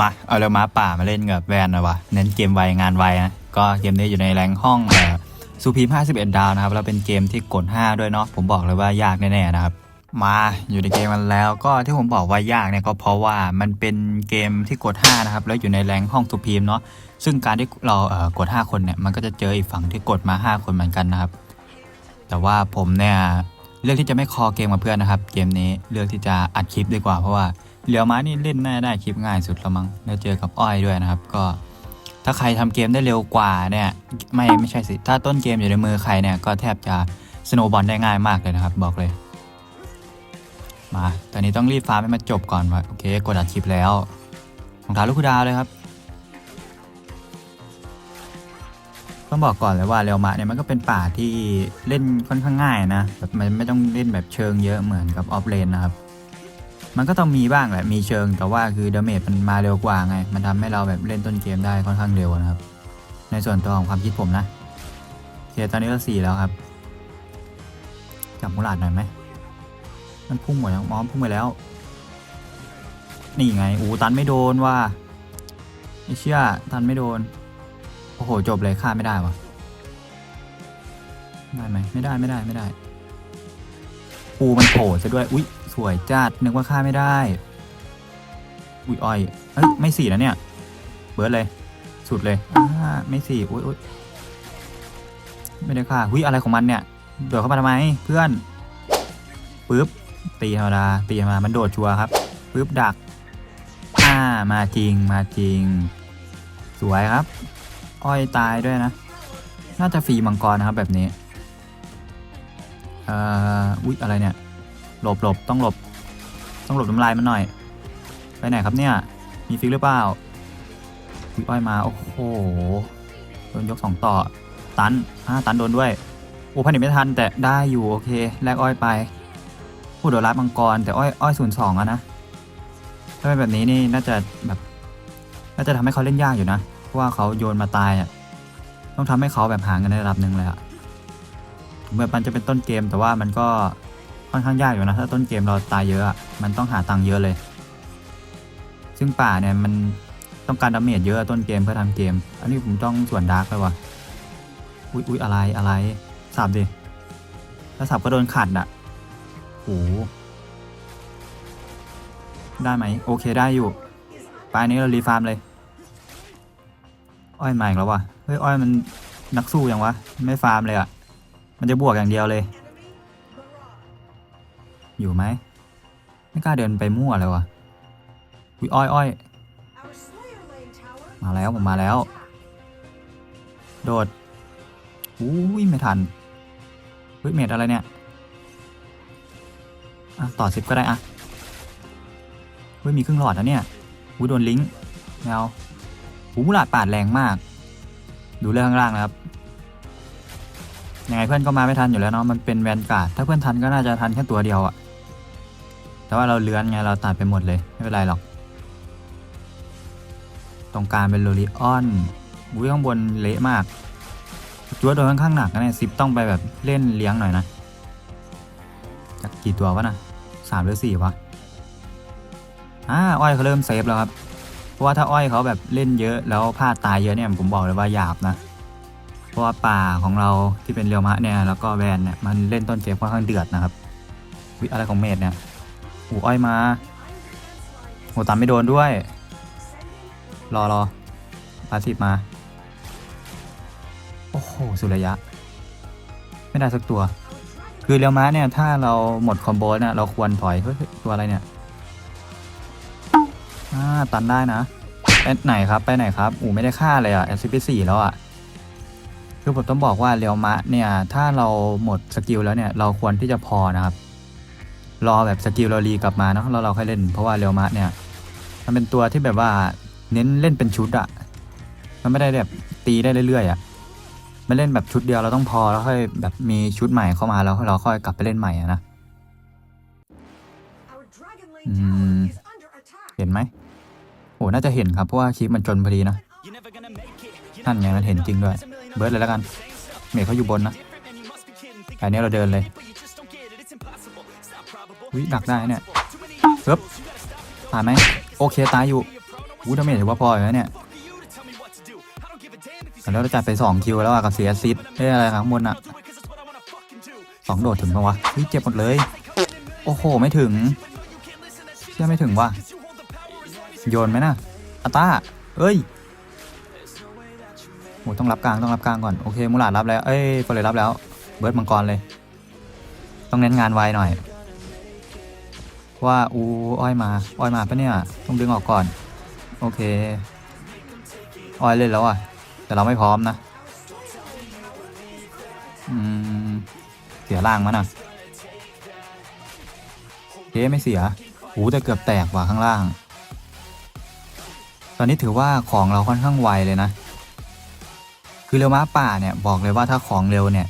มา เอาเรือม้าป่ามาเล่นกับแวนนะวะ เน้นเกมไวงานไวนะ ก็เกมนี้อยู่ในแรงห้องซูพีม51 ดาวนะครับ แล้วเป็นเกมที่กด 5 ด้วยเนาะ ผมบอกเลยว่ายากแน่ๆนะครับ มาอยู่ในเกมมันแล้วก็ที่ผมบอกว่ายากเนี่ยก็เพราะว่ามันเป็นเกมที่กด 5 นะครับ แล้วอยู่ในแรงห้องซูพีมเนาะ ซึ่งการที่เราเอ่อกด 5 คนเนี่ย มันก็จะเจออีกฝั่งที่กดมา 5 คนเหมือนกันนะครับ แต่ว่าผมเนี่ย เลือกที่จะไม่คอเกมกับเพื่อนนะครับ เกมนี้เลือกที่จะอัดคลิปดีกว่าเพราะว่าเหลียวม้านี่เล่นน่าได้คลิปง่ายสุดล้วมั้งแล้วเจอกับอ้อยด้วยนะครับ ก็ ถ้าใครทำเกมได้เร็วกว่าเนี่ย ไม่ไม่ใช่สิถ้าต้นเกมอยู่ในมือใครเนี่ยก็แทบจะสโนว์บอลได้ง่ายมากเลยนะครับ บอกเลย มาตอนนี้ต้องรีบฟาร์มให้มันจบก่อนว่าโอเคกดอัดคลิปแล้วรองเท้าลูกคูดาวเลยครับ ต้องบอกก่อนเลยว่าเรียวมะเนี่ยมันก็เป็นป่าที่เล่นค่อนข้างง่ายนะแบบมันไม่ต้องเล่นแบบเชิงเยอะเหมือนกับออฟเลนนะครับ มันก็ต้องมีบ้างแหละมีเชิง แต่ว่าคือดาเมจมันมาเร็วกว่าไง มันทำให้เราแบบเล่นต้นเกมได้ค่อนข้างเร็วนะครับ ในส่วนตัวของความคิดผมนะโอเคตอนนี้ก็สี่แล้วครับจับมูหลาดหน่อยไหมมันพุ่งหมดแล้วมอมพุ่งไปแล้ว นี่ไง อูตันไม่โดนว่าไอเชี่ยตันไม่โดน โอ้โห จบเลยฆ่าไม่ได้วะได้ไหมไม่ได้ไม่ได้ไม่ได้ปูมันโผล่ซะด้วย อุ๊ยสวยจัดนึกว่าฆ่าไม่ได้ อุ๊ยอ้อยเอ้ยไม่สี่นะเนี่ย เบิร์ดเลย สุดเลยอ่าไม่สี่อุ๊ยอุ๊ยไม่ได้ฆ่าหุ้ยอะไรของมันเนี่ยโดดเข้ามาทำไมเพื่อนปึ๊บตีธรรมดาตีมามันโดดชัวร์ครับปึ๊บดักอ่ามาจริงมาจริง สวยครับ อ้อยตายด้วยนะ น่าจะฟรีมังกรนะครับแบบนี้เอ่ออุ๊ยอะไรเนี่ยหลบหลบต้องหลบ ต้องหลบน้ำลายมันหน่อย ไปไหนครับเนี่ย มีฟิกหรือเปล่าอุ๊ยอ้อยมา โอ้โห โดนยกสองต่อ ตันอ่าตันโดนด้วย โอ้พันหนิไม่ทัน แต่ได้อยู่โอเค แลกอ้อยไปโอ้โดนรัดมังกร แต่อ้อยอ้อยศูนย์สองอะนะ ถ้าเป็นแบบนี้นี่น่าจะแบบ น่าจะทำให้เขาเล่นยากอยู่นะ ว่าเขาโยนมาตายอะต้องทำให้เขาแบบหาเงินในระดับหนึ่งเลยอะถึงแบบมันจะเป็นต้นเกมแต่ว่ามันก็ค่อนข้างยากอยู่นะ ถ้าต้นเกมเราตายเยอะอะมันต้องหาตังค์เยอะเลย ซึ่งป่าเนี่ยมันต้องการดาเมจเยอะต้นเกมเพื่อทำเกม อันนี้ผมต้องส่วนดาร์กไปว่ะอุ๊ยอุ๊ยอะไรอะไรสับดิถ้าสับก็โดนขัดอะโหได้ไหมโอเคได้อยู่ไปอันนี้เรารีฟาร์มเลย อ้อยใหม่แล้ววะเฮ้ยอ้อยมันนักสู้ยังวะ ไม่ฟาร์มเลยอะ่ะมันจะบวกอย่างเดียวเลย อยู่ไหม ไม่กล้าเดินไปมั่วเลยวะอุ้ยอ้อยอ้อยมาแล้วผมมาแล้ว โดดอุ้ยไม่ทันเฮ้ยเมดอะไรเนี่ยอะต่อซิปก็ได้อะเฮ้ยมีครึ่งหลอดนะเนี่ยอุ้ยโดนลิงก์แมว หูมูลาดปาดแรงมาก ดูเรื่องข้างล่างนะครับยังไงเพื่อนก็มาไม่ทันอยู่แล้วเนาะมันเป็นแวนการ์ดถ้าเพื่อนทันก็น่าจะทันแค่ตัวเดียวอะแต่ว่าเราเลื้อนไงเราตัดไปหมดเลยไม่เป็นไรหรอก ตรงกลางเป็นโรลิออนอุ้ยข้างบนเละมากจัวโดนค่อนข้างหนักนะเนี่ยซิปต้องไปแบบเล่นเลี้ยงหน่อยนะจากกี่ตัววะนะสามหรือสี่วะอ่าอ้อยเขาเริ่มเซฟแล้วครับ ราะว่าถ้าอ้อยเขาแบบเล่นเยอะแล้วพลาดตายเยอะเนี่ยผมบอกเลยว่าหยาบนะ เพราะว่าป่าของเราที่เป็นเรียวมะเนี่ยแล้วก็แวนเนี่ยมันเล่นต้นเกมค่อนข้างเดือดนะครับวิอะไรของเมดเนี่ยหูอ้อยมาโหตามไม่โดนด้วย รอรอพาสิบมา โอ้โห สุระยะ ไม่ได้สักตัว คือเรียวมะเนี่ย ถ้าเราหมดคอมโบเนี่ยเราควรถอย เฮ้ย ตัวอะไรเนี่ย อ่าตันได้นะ ไปไหนครับ ไปไหนครับ อูไม่ได้ฆ่าเลยอะแอซิปสี่แล้วอะ คือผมต้องบอกว่าเรียวมะเนี่ย ถ้าเราหมดสกิลแล้วเนี่ย เราควรที่จะพอนะครับ รอแบบสกิลเรารีกลับมาเนาะแล้วเราค่อยเล่น เพราะว่าเรียวมะเนี่ย มันเป็นตัวที่แบบว่าเน้นเล่นเป็นชุดอะมันไม่ได้แบบตีได้เรื่อยๆอะมันเล่นแบบชุดเดียวเราต้องพอแล้วค่อยแบบมีชุดใหม่เข้ามาแล้วเราค่อยกลับไปเล่นใหม่อะนะอืมเห็นไหม โอ้น่าจะเห็นครับเพราะว่าคลิปมันจนพอดีนะนั่นไงมันเห็นจริงด้วย เบิร์ดเลยแล้วกัน เมย์เขาอยู่บนนะแต่อันนี้เราเดินเลยวิดักได้เนี่ยปึ๊บผ่านไหมโอเคตายอยู่อู้ดาเมจถือว่าพออยู่นะเนี่ยแล้วเราจัดไปสองคิวแล้วอะกับเสียซิดเอ้ยอะไรข้างบนอะสองโดดถึงปะวะเฮ้ยเจ็บหมดเลย โอ้โห ไม่ถึง เชื่อไม่ถึงว่ะ โยนไหมนะอาตาเอ้ยโหต้องรับกลางต้องรับกลางก่อนโอเคมูลาดรับแล้วเอ้ยก็เลยรับแล้ว เบิร์ดมังกรเลย ต้องเน้นงานไวหน่อย ว่าอูอ้อยมาอ้อยมาปะเนี่ยต้องดึงออกก่อน โอเคอ้อยเล่นแล้วอะ แต่เราไม่พร้อมนะอืมเสียล่างมันอะเอ๊ไม่เสียหูแต่เกือบแตกว่ะข้างล่าง ตอนนี้ถือว่าของเราค่อนข้างไวเลยนะ คือเร็วม้าป่าเนี่ยบอกเลยว่าถ้าของเร็วเนี่ย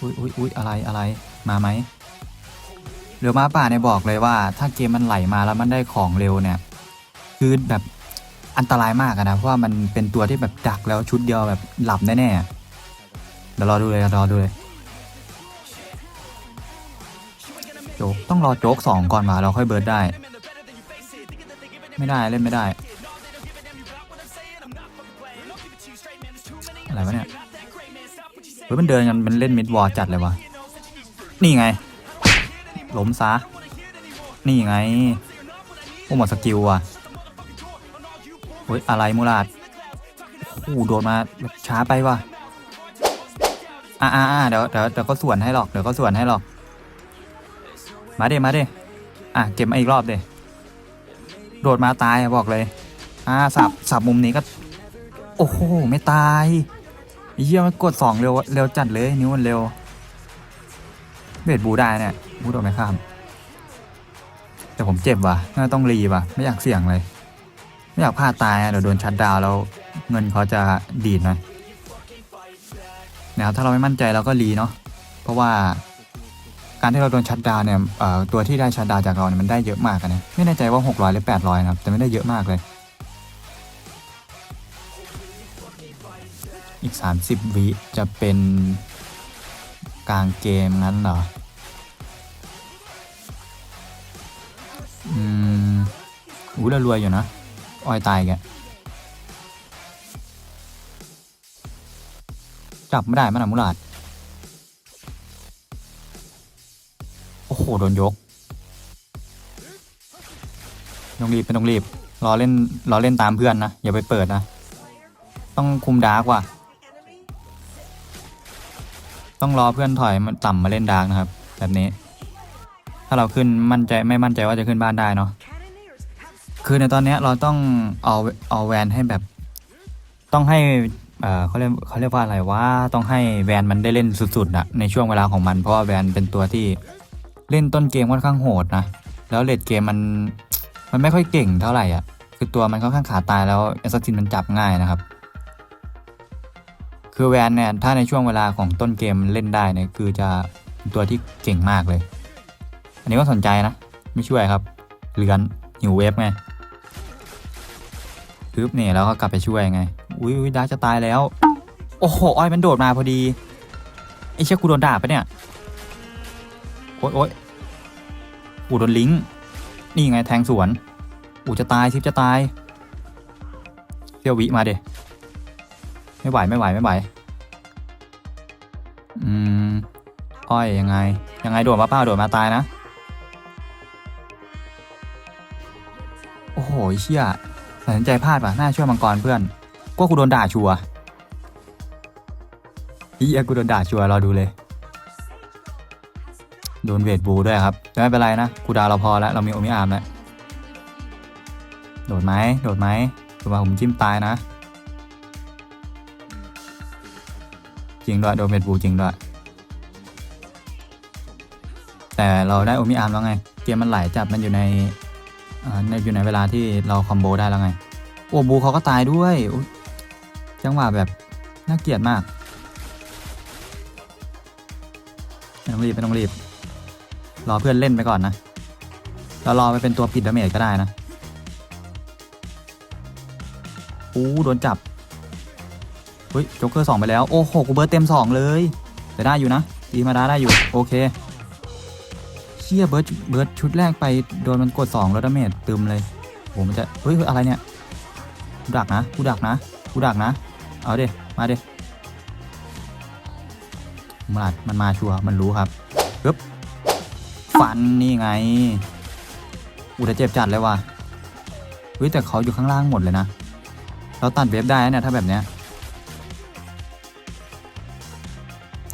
อุ้ยอุ้ยอุ้ยอะไรอะไรมาไหมเรือม้าป่าเนี่ยบอกเลยว่า ถ้าเกมมันไหลมาแล้วมันได้ของเร็วเนี่ย คือแบบอันตรายมากนะเพราะว่ามันเป็นตัวที่แบบดักแล้วชุดเดียวแบบหลับแน่ๆเดี๋ยวรอดูเลยรอดูเลยโจ๊กต้องรอโจ๊กสองก่อนมาเราค่อยเบิร์ดได้ ไม่ได้เล่นไม่ได้ เฮ้ยมันเดินกันมันเล่นมิดวอลจัดเลยวะนี่ไงล้มซะนี่ไงโอ้หมดสกิลว่ะเฮ้ยอะไรมูลาดโอ้โดดมาแบบช้าไปว่ะอ่าอ่าเดี๋ยวเดี๋ยวเดี๋ยวก็ส่วนให้หรอกเดี๋ยวก็ส่วนให้หรอก มาเด้มาเด้อะเก็บมาอีกรอบเด้โดดมาตายบอกเลย อ่าสับสับมุมนี้ก็ โอ้โห ไม่ตาย เหี้ยมันกดสองเร็วเร็วจัดเลยนิ้วมันเร็วเบดบูได้เนี่ยบูโดนไม่ข้าม แต่ผมเจ็บว่ะน่าต้องรีว่ะ ไม่อยากเสี่ยงเลย ไม่อยากพลาดตายอะเดี๋ยวโดนชัดดาวแล้วเงินเขาจะดีดหน่อยนะครับถ้าเราไม่มั่นใจเราก็รีเนาะเพราะว่าการที่เราโดนชัดดาวเนี่ยตัวที่ได้ชัดดาวจากเราเนี่ยมันได้เยอะมากนะไม่แน่ใจว่า 600 หรือ 800 นะครับแต่ไม่ได้เยอะมากเลย อีก 30 วิจะเป็นกลางเกมงั้นเหรอ อืมอู้เรารวยอยู่นะ อ้อยตายแกจับไม่ได้มันอะมุลาด โอ้โห โดนยกต้องรีบไม่ต้องรีบ รอเล่น รอเล่นตามเพื่อนนะ อย่าไปเปิดนะ ต้องคุมดาร์กว่ะ ต้องรอเพื่อนถอยมันต่ำมาเล่นดาร์กนะครับ แบบนี้ ถ้าเราขึ้นมั่นใจไม่มั่นใจว่าจะขึ้นบ้านได้เนาะคือในตอนนี้เราต้องเอาเอาแวนให้แบบ ต้องให้เอ่อเขาเรียกเขาเรียกว่าอะไรว่าต้องให้แวนมันได้เล่นสุดๆอะในช่วงเวลาของมันเพราะว่าแวนเป็นตัวที่เล่นต้นเกมค่อนข้างโหดนะแล้วเลดเกมมันมันไม่ค่อยเก่งเท่าไหร่อะคือตัวมันค่อนข้างขาตายแล้วแอสซัสซินมันจับง่ายนะครับ คือแวนเนี่ยถ้าในช่วงเวลาของต้นเกมเล่นได้เนี่ยคือจะตัวที่เก่งมากเลย อันนี้ก็สนใจนะ ไม่ช่วยครับเลือนหิวเวฟไงปึ๊บเนี่ยแล้วก็กลับไปช่วยไง อุ้ยดาจะตายแล้ว โอ้โหอ้อยมันโดดมาพอดีไอ้เชี่ยกูโดนด่าปะเนี่ย โอ๊ยโอ๊ยอูโดนลิงก์นี่ไงแทงสวน อูจะตายชิปจะตายเที่ยววิมาเด ไม่ไหวไม่ไหวไม่ไหวอืมอ้อยยังไง ยังไงโดดมาเป้าโดดมาตายนะ โอ้โหเชี่ยตัดสินใจพลาดป่ะน่าช่วยมังกรเพื่อนก็กูโดนด่าชัวร์เฮียกูโดนด่าชัวร์รอดูเลย โดนเวทบูด้วยครับแต่ไม่เป็นไรนะกูดาวเราพอแล้วเรามีโอมิอาร์มแล้วโดดไหมโดดไหมถือว่าผมจิ้มตายนะ จริงด้วยโดนเวทบูจริงด้วย แต่เราได้โอมิอาร์มแล้วไง เกมมันไหลจับมันอยู่ในในอยู่ในเวลาที่เราคอมโบได้แล้วไง โอ้บูเขาก็ตายด้วย จังหวะแบบน่าเกลียดมากไม่ต้องรีบไม่ต้องรีบ รอเพื่อนเล่นไปก่อนนะเรารอไปเป็นตัวปิดดาเมจก็ได้นะอู้โดนจับ ฮ้ยโจ๊กเกอร์สองไปแล้ว โอ้โหกูเบิร์ตเต็มสองเลยแต่ได้อยู่นะดีมาดาได้อยู่ โอเคเชี่ยเบิร์ดเบิร์ดชุดแรกไปโดนมันกดสองแล้วดาเมจตึมเลยโหมันจะเฮ้ยอะไรเนี่ยกูดักนะกูดักนะกูดักนะ เอาเดมาเดมันอาจมันมาชัวร์มันรู้ครับปึ๊บฟันนี่ไงอุยแต่เจ็บจัดเลยว่ะเฮ้ยแต่เขาอยู่ข้างล่างหมดเลยนะ เราตัดเว็บได้เนี่ยถ้าแบบเนี้ย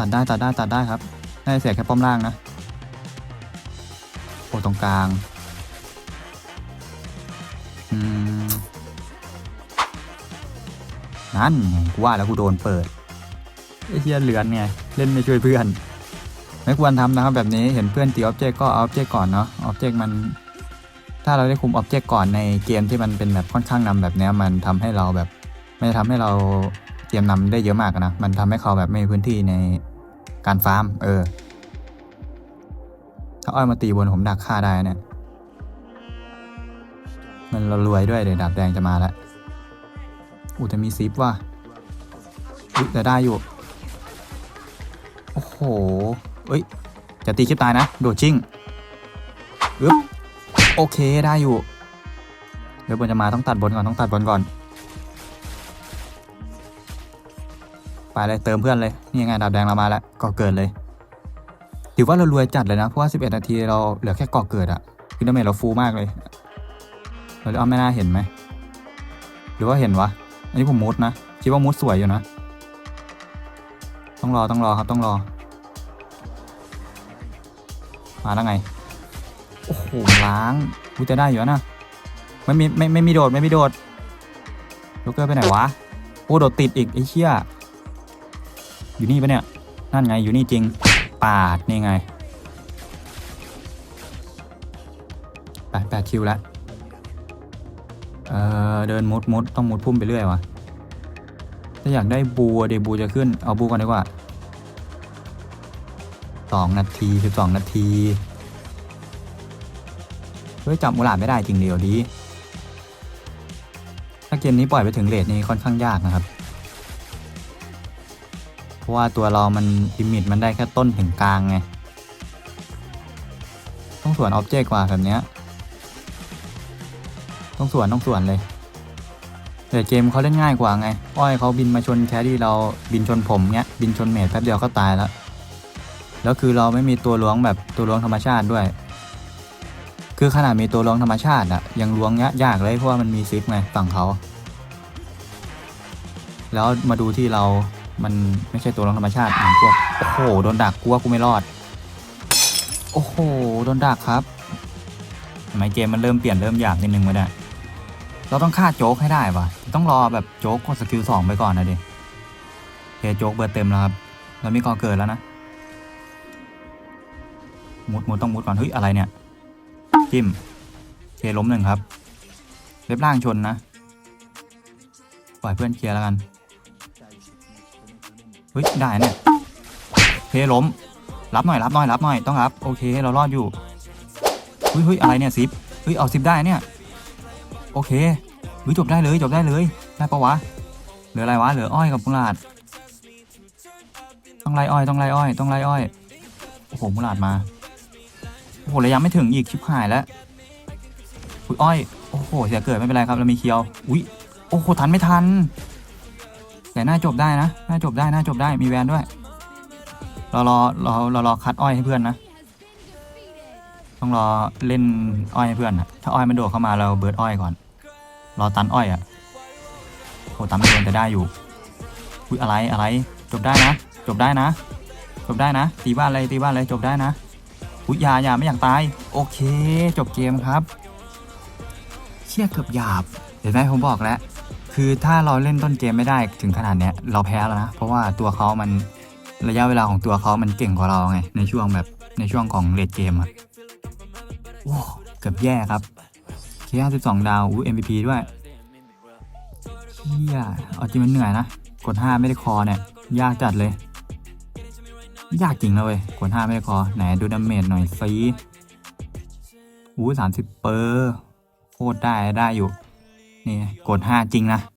ตัดได้ตัดได้ตัดได้ครับได้เสียแค่ป้อมล่างนะโอ้ตรงกลางอืมนั่นไงกูว่าแล้วกูโดนเปิดไอ้เหี้ยเหลือนไงเล่นไม่ช่วยเพื่อน ไม่ควรทำนะครับแบบนี้เห็นเพื่อนตีออบเจกต์ก็เอาออบเจกต์ก่อนเนาะออบเจกต์มัน ถ้าเราได้คุมออบเจกต์ก่อนในเกมที่มันเป็นแบบค่อนข้างนำแบบนี้มันทำให้เราแบบ ไม่ได้ทำให้เราเกมนำได้เยอะมากนะมันทำให้เขาแบบไม่มีพื้นที่ใน การฟาร์ม เออ ถ้าอ้อยมาตีบนผมดักฆ่าได้เนี่ย มันเรารวยด้วยเดี๋ยวดาบแดงจะมาแล้วอู้จะมีซิปว่ะแต่ได้อยู่ โอ้โห เอ้ย จะตีคลิปตายนะ โดดชิ่งอึ๊บ โอเคได้อยู่ เดี๋ยวบนจะมาต้องตัดบนก่อนต้องตัดบนก่อน ไปเลยเติมเพื่อนเลย นี่ยังไงดาบแดงเรามาแล้วก่อเกิดเลยถือว่าเรารวยจัดเลยนะ เพราะว่า 11 นาทีเราเหลือแค่ก่อเกิดอะคือดาเมจเราฟูมากเลย เราจะเอาไม่น่าเห็นไหม หรือว่าเห็นวะ อันนี้ผมมุดนะ คิดว่ามุดสวยอยู่นะ ต้องรอต้องรอครับต้องรอ มาแล้วไง โอ้โหล้างกูจะได้อยู่นะ ไม่มีไม่ไม่มีโดดไม่มีโดดโลเกอร์ไปไหนวะ โอ้โดดติดอีกไอ้เชี่ย อยู่นี่ปะเนี่ย นั่นไงอยู่นี่จริง ปาดนี่ไงแปดแปดคิวแล้วเออเดินมุดมุดต้องมุดพุ่มไปเรื่อยวะถ้าอยากได้บูอะเดยวบูจะขึ้น เอาบูก่อนดีกว่าสองนาทีสิบสองนาทีเฮ้ยจับมูลาดไม่ได้จริงเดียวดีถ้าเกมนี้ปล่อยไปถึงเลทนี้ค่อนข้างยากนะครับะว่าตัวเรามันลิมิตมันได้แค่ต้นถึงกลางไง ต้องสวนออบเจกต์กว่าแบบเนี้ย ต้องสวนต้องสวนเลย แต่เกมเขาเล่นง่ายกว่าไง อ้อยเขาบินมาชนแครี่เราบินชนผมเนี้ย บินชนเมดแป๊บเดียวก็ตายแล้ว แล้วคือเราไม่มีตัวล้วงแบบตัวล้วงธรรมชาติด้วย คือขนาดมีตัวล้วงธรรมชาติอะยังล้วงยากเลยเพราะว่ามันมีซิปไงฝั่งเขาแล้วมาดูที่เรา มันไม่ใช่ตัวล้วงธรรมชาติเหมือนพวกโอ้โหโดนดักกูว่ากูไม่รอด โอ้โหโดนดักครับทำไมเกมมันเริ่มเปลี่ยนเริ่มยากนิดนึงวะเนี่ยเราต้องฆ่าโจ๊กให้ได้วะต้องรอแบบโจ๊กกดสกิลสองไปก่อนนะดิเคโจ๊กเบอร์เต็มแล้วครับเรามีกอเกิดแล้วนะ มุดมุดต้องมุดก่อนเฮ้ยอะไรเนี่ย จิ้มเคล้มหนึ่งครับ เล็บล่างชนนะ ปล่อยเพื่อนเคลียร์แล้วกัน เฮ้ยได้เนี่ยเคล้ม รับหน่อยรับหน่อยรับหน่อยต้องรับโอเคเรารอดอยู่เฮ้ยเฮ้ยอะไรเนี่ยซิปเฮ้ยเอาซิปได้เนี่ยโอเคเฮ้ยจบได้เลยจบได้เลยได้ปะวะเหลืออะไรวะเหลืออ้อยกับมุลาดต้องไล่อ้อยต้องไล่อ้อยต้องไล่อ้อยโอ้โหมุลาดมาโอ้โหระยะไม่ถึงอีกชิบหายแล้วอุ้ยอ้อยโอ้โหเสียเกิดไม่เป็นไรครับเรามีเคียวอุ้ยโอ้โหทันไม่ทัน แต่น่าจบได้นะน่าจบได้น่าจบได้มีแวนด้วยเรารอเราเรารอคัดอ้อยให้เพื่อนนะ ต้องรอเล่นอ้อยให้เพื่อนนะถ้าอ้อยมันโดดเข้ามาเราเบิร์ดอ้อยก่อน รอตันอ้อยอะ่ะโหตันไม่โดนแต่ได้อยู่อุ้ยอะไรอะไร จบได้นะ จบได้นะ จบได้นะ ตีบ้านอะไรตีบ้านอะไรจบได้นะอุ้ยยาอยาไม่อยากตาย โอเค จบเกมครับ เชี่ยเกือบหยาบเห็นไหมผมบอกแล้ว คือถ้าเราเล่นต้นเกมไม่ได้ถึงขนาดเนี้ยเราแพ้แล้วนะ เพราะว่าตัวเขามันระยะเวลาของตัวเขามันเก่งกว่าเราไง ในช่วงแบบในช่วงของเลดเกมอะโอ้เกือบแย่ครับเคห้าสิบสองดาวอู้ MVP ด้วยเชี่ยเอาจริงมันเหนื่อยนะ กดห้าไม่ได้คอเนี่ย ยากจัดเลย ยากจริงนะเว้ย กดห้าไม่ได้คอ ไหนดูดาเมจหน่อยสิอู้สามสิบเปอร์ โคตรได้ได้อยู่ นี่กดห้าจริงนะ